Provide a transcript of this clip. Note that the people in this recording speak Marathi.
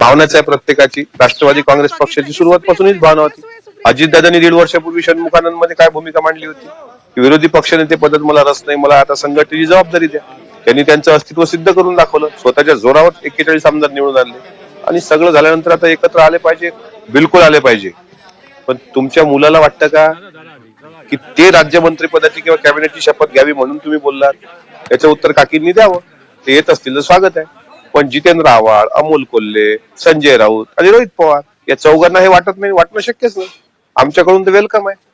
भावनाच आहे प्रत्येकाची. राष्ट्रवादी काँग्रेस पक्षाची सुरुवातपासूनच भावना होती. अजितदादांनी दीड वर्षापूर्वी षणमुखानंदमध्ये काय भूमिका मांडली होती? की विरोधी पक्षनेते पदात मला रस नाही मला आता संघटनेची जबाबदारी द्या. त्यांनी त्यांचं अस्तित्व सिद्ध करून दाखवलं. स्वतःच्या जोरावर एक्केचाळीस आमदार निवडून आणले. आणि सगळं झाल्यानंतर आता एकत्र आले पाहिजे बिलकुल आले पाहिजे. पण तुमच्या मुलाला वाटतं का की ते राज्यमंत्री पदाची किंवा कॅबिनेटची शपथ घ्यावी म्हणून तुम्ही बोललात? याचं उत्तर काकींनी द्यावं. ते येत असतील तर स्वागत आहे. पण जितेंद्र आव्हाड अमोल कोल्हे संजय राऊत आणि रोहित पवार या चौघांना हे वाटत नाही वाटणं शक्यच नाही. आमच्याकडून तर वेलकम आहे.